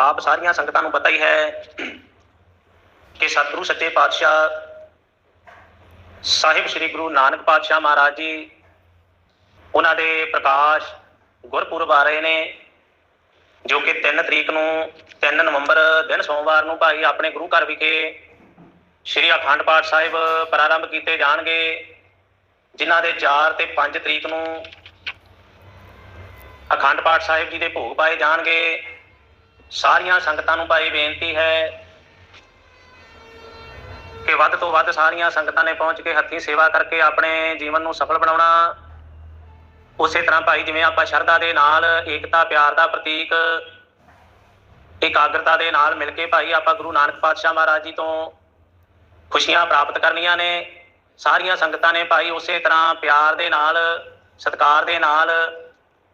ਆਪ ਸਾਰੀਆਂ ਸੰਗਤਾਂ ਨੂੰ ਪਤਾ ਹੀ ਹੈ ਕਿ ਸਤਿਗੁਰੂ ਸੱਚੇ ਪਾਤਸ਼ਾਹ ਸਾਹਿਬ ਸ੍ਰੀ ਗੁਰੂ ਨਾਨਕ ਪਾਤਸ਼ਾਹ ਮਹਾਰਾਜ ਜੀ, ਉਹਨਾਂ ਦੇ ਪ੍ਰਕਾਸ਼ ਗੁਰਪੁਰਬ ਆ ਰਹੇ ਨੇ, ਜੋ ਕਿ 3 ਤਰੀਕ ਨੂੰ 3 ਨਵੰਬਰ ਦਿਨ ਸੋਮਵਾਰ ਨੂੰ ਭਾਈ ਆਪਣੇ ਗੁਰੂ ਘਰ ਵਿਖੇ ਸ੍ਰੀ ਅਖੰਡ ਪਾਠ ਸਾਹਿਬ ਪ੍ਰਾਰੰਭ ਕੀਤੇ ਜਾਣਗੇ, ਜਿਨ੍ਹਾਂ ਦੇ 4 ਤੇ 5 ਤਰੀਕ ਨੂੰ ਅਖੰਡ ਪਾਠ ਸਾਹਿਬ ਜੀ ਦੇ ਭੋਗ ਪਾਏ ਜਾਣਗੇ। ਸਾਰੀਆਂ ਸੰਗਤਾਂ ਨੂੰ ਭਾਈ ਬੇਨਤੀ ਹੈ ਕਿ ਵੱਧ ਤੋਂ ਵੱਧ ਸਾਰੀਆਂ ਸੰਗਤਾਂ ਨੇ ਪਹੁੰਚ ਕੇ ਹੱਥੀਂ ਸੇਵਾ ਕਰਕੇ ਆਪਣੇ ਜੀਵਨ ਨੂੰ ਸਫਲ ਬਣਾਉਣਾ। ਉਸੇ ਤਰ੍ਹਾਂ ਭਾਈ ਜਿਵੇਂ ਆਪਾਂ ਸ਼ਰਧਾ ਦੇ ਨਾਲ, ਏਕਤਾ, ਪਿਆਰ ਦਾ ਪ੍ਰਤੀਕ, ਇਕਾਗਰਤਾ ਦੇ ਨਾਲ ਮਿਲ ਕੇ ਭਾਈ ਆਪਾਂ ਗੁਰੂ ਨਾਨਕ ਪਾਤਸ਼ਾਹ ਮਹਾਰਾਜ ਜੀ ਤੋਂ ਖੁਸ਼ੀਆਂ ਪ੍ਰਾਪਤ ਕਰਨੀਆਂ ਨੇ। ਸਾਰੀਆਂ ਸੰਗਤਾਂ ਨੇ ਭਾਈ ਉਸੇ ਤਰ੍ਹਾਂ ਪਿਆਰ ਦੇ ਨਾਲ, ਸਤਿਕਾਰ ਦੇ ਨਾਲ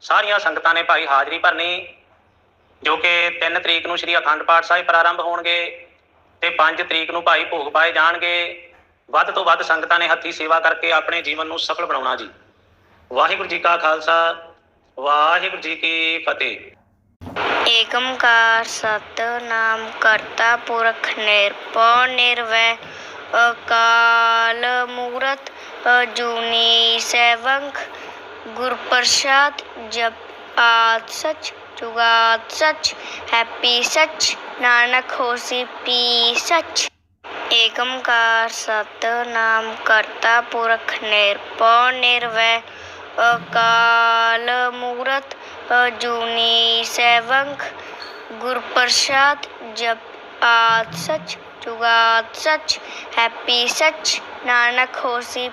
ਸਾਰੀਆਂ ਸੰਗਤਾਂ ਨੇ ਭਾਈ ਹਾਜ਼ਰੀ ਭਰਨੀ। ਜੋ ਕਿ 3 ਤਰੀਕ ਨੂੰ ਸ੍ਰੀ ਅਖੰਡ ਪਾਠ ਸਾਹਿਬ ਪ੍ਰਾਰੰਭ ਹੋਣਗੇ ਤੇ 5 ਤਰੀਕ ਨੂੰ ਭਾਈ ਭੋਗ ਪਾਏ ਜਾਣਗੇ। ਵੱਧ ਤੋਂ ਵੱਧ ਸੰਗਤਾਂ ਨੇ ਹੱਥੀ ਸੇਵਾ ਕਰਕੇ ਆਪਣੇ ਜੀਵਨ ਨੂੰ ਸਫਲ ਬਣਾਉਣਾ ਜੀ। ਵਾਹਿਗੁਰੂ ਜੀ ਕਾ ਖਾਲਸਾ, ਵਾਹਿਗੁਰੂ ਜੀ ਕੀ ਫਤਿਹ। ਏਕਮਕਾਰ ਸਤਨਾਮ ਕਰਤਾ ਪੁਰਖ ਨਿਰਭਉ ਨਿਰਵੈ, ਅਕਾਲ ਮੂਰਤ, ਅਜੂਨੀ ਸੈਭੰ ਗੁਰ ਪ੍ਰਸਾਦ ਜਪ ਆਦ ਸਚ ਜੁਗਾਦ ਸਚ, ਹੈਪੀ ਸੱਚ, ਨਾਨਕ ਹੋਸੀ ਪੀ ਸਚ। ਏਕਮਕਾਰ ਸਤਨਾਮ, ਕਰਤਾ ਪੁਰਖ ਨਿਰਭਉ, ਨਿਰਵੈ, ਅਕਾਲ ਮੂਰਤ, ਅਜੂਨੀ ਸੈਭੰ ਗੁਰ ਪ੍ਰਸਾਦ ਜਪ ਆਦ ਸਚ, ਜੁਗਾਦ ਸਚ, ਹੈਪੀ ਸਚ, ਨਾਨਕ ਹੋਸੀ